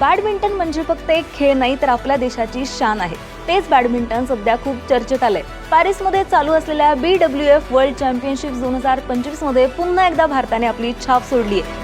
Badminton म्हणजे फक्त एक खेळ नाही तर आपल्या देशाची शान आहे. तेच बॅडमिंटन सध्या खूप चर्चेत आलंय. पॅरिसमध्ये चालू असलेल्या B W F world championship दोन हजार पंचवीसमध्ये पुन्हा एकदा भारताने आपली छाप सोडली आहे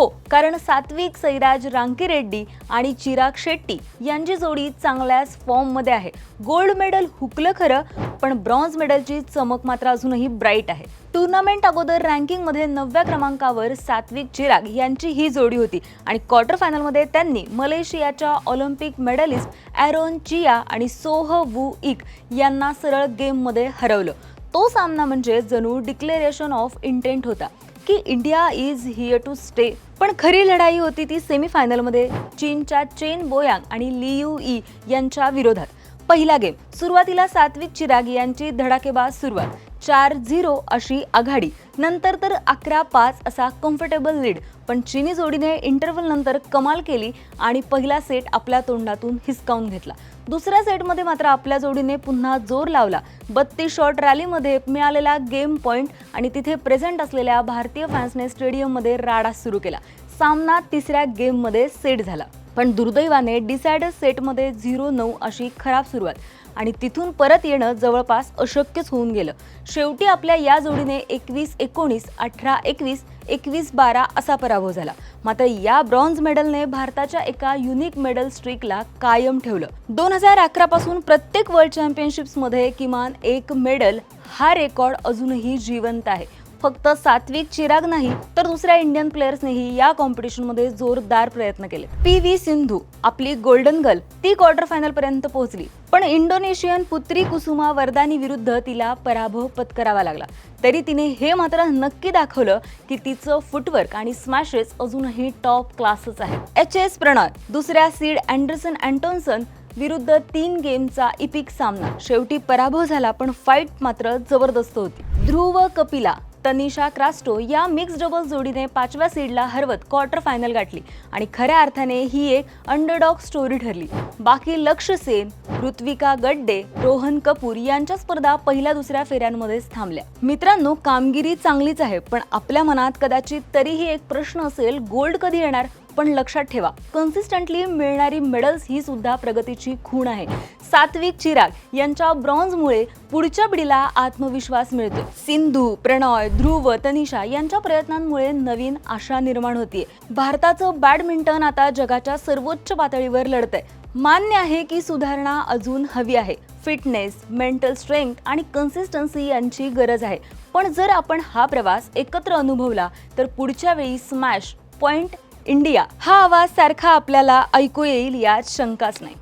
हो कारण सात्विक सैराज रांकीरेड्डी आणि चिराग शेट्टी यांची जोडी चांगल्याच फॉर्ममध्ये आहे. गोल्ड मेडल हुकलं खरं पण ब्रॉन्झ मेडलची चमक मात्र अजूनही ब्राईट आहे. टुर्नामेंट अगोदर रँकिंगमध्ये नवव्या क्रमांकावर सात्विक चिराग यांची ही जोडी होती आणि क्वार्टर फायनलमध्ये त्यांनी मलेशियाच्या ऑलिम्पिक मेडलिस्ट ॲरोन चिया आणि सोह वू इक यांना सरळ गेममध्ये हरवलं. तो सामना म्हणजे जणू डिक्लेरेशन ऑफ इंटेंट होता. की India is here to stay पण खरी लढाई होती ती सेमीफायनलमध्ये चीनच्या चेन बोयांग आणि लियू ई यांच्या विरोधात. पहिला गेम सुरुवातीला सात्विक चिराग यांची धडाकेबाज सुरुवात. चार झिरो अशी आघाडी. नंतर तर अकरा पाच असा कम्फर्टेबल लीड पण चिनी जोडीने इंटरव्हल नंतर कमाल केली आणि पहिला सेट आपल्या तोंडातून हिसकावून घेतला. दुसऱ्या सेटमध्ये मात्र आपल्या जोडीने पुन्हा जोर लावला. बत्तीस शॉट रॅलीमध्ये मिळालेला गेम पॉईंट आणि तिथे प्रेझेंट असलेल्या भारतीय फॅन्सने स्टेडियममध्ये राडा सुरू केला. सामना तिसऱ्या गेममध्ये सेट झाला. पण दुर्दैवाने डिसायडर सेटमध्ये झिरो नऊ अशी खराब सुरुवात. आणि तिथून परत येणं जवळपास अशक्यच होऊन गेलं. शेवटी आपल्या या जोडीने एकवीस एकोणीस अठरा एकवीस एकवीस बारा असा पराभव झाला. मात्र या ब्रॉन्झ मेडलने भारताच्या एका युनिक मेडल स्ट्रीकला कायम ठेवलं. दोन हजार अकरा पासून प्रत्येक वर्ल्ड चॅम्पियनशिप्समध्ये किमान एक मेडल हा रेकॉर्ड अजूनही जिवंत आहे. फक्त सात्विक चिराग नाही तर दुसऱ्या इंडियन प्लेयर्सनेही या कॉम्पिटिशनमध्ये जोरदार प्रयत्न केले. पी व्ही सिंधू आपली गोल्डन गर्ल ती क्वार्टर फायनल पर्यंत पोहोचली. पण इंडोनेशियन पुत्री कुसुमा वरदानी विरुद्ध तिला पराभव पत्करावा लागला. तरी तिने हे मात्र नक्की दाखवलं की तिचं फुटवर्क आणि स्मॅशेस अजूनही टॉप क्लासच आहे. एच एस प्रणय दुसऱ्या सीड अँडरसन अँटोन्सन विरुद्ध तीन गेमचा इपिक सामना. शेवटी पराभव झाला पण फाईट मात्र जबरदस्त होती. ध्रुव कपिला तनिषा क्रास्टो या मिक्स डबल जोडीने पाचव्या सीडला हरवत क्वार्टर फायनल गाठली आणि खऱ्या अर्थाने ही एक अंडरडॉग स्टोरी ठरली. बाकी लक्ष सेन ऋत्विका गड्डे रोहन कपूर यांच्या स्पर्धा पहिल्या दुसऱ्या फेऱ्यांमध्येच थांबल्या. मित्रांनो कामगिरी चांगलीच आहे पण आपल्या मनात कदाचित तरीही एक प्रश्न असेल गोल्ड कधी येणार? पण लक्षात ठेवा कन्सिस्टंटली मिळणारी मेडल्स ही सुद्धा प्रगतीची खूण आहे. सात्विक चिराग यांच्या ब्रॉन्झमुळे पुढच्या पिढीला आत्मविश्वास मिळतो सिंधू प्रणॉय ध्रुव तनिषा यांच्या प्रयत्नांमुळे नवीन आशा निर्माण होतीये. भारताचं बॅडमिंटन आता जगाच्या सर्वोच्च पातळीवर लढतंय. मान्य आहे की सुधारणा अजून हवी आहे. फिटनेस मेंटल स्ट्रेंथ आणि कन्सिस्टन्सी यांची गरज आहे. पण जर आपण हा प्रवास एकत्र अनुभवला तर पुढच्या वेळी स्मॅश पॉइंट इंडिया हा आवाज सारखा आपल्याला ऐकू येईल यात शंकाच नाही.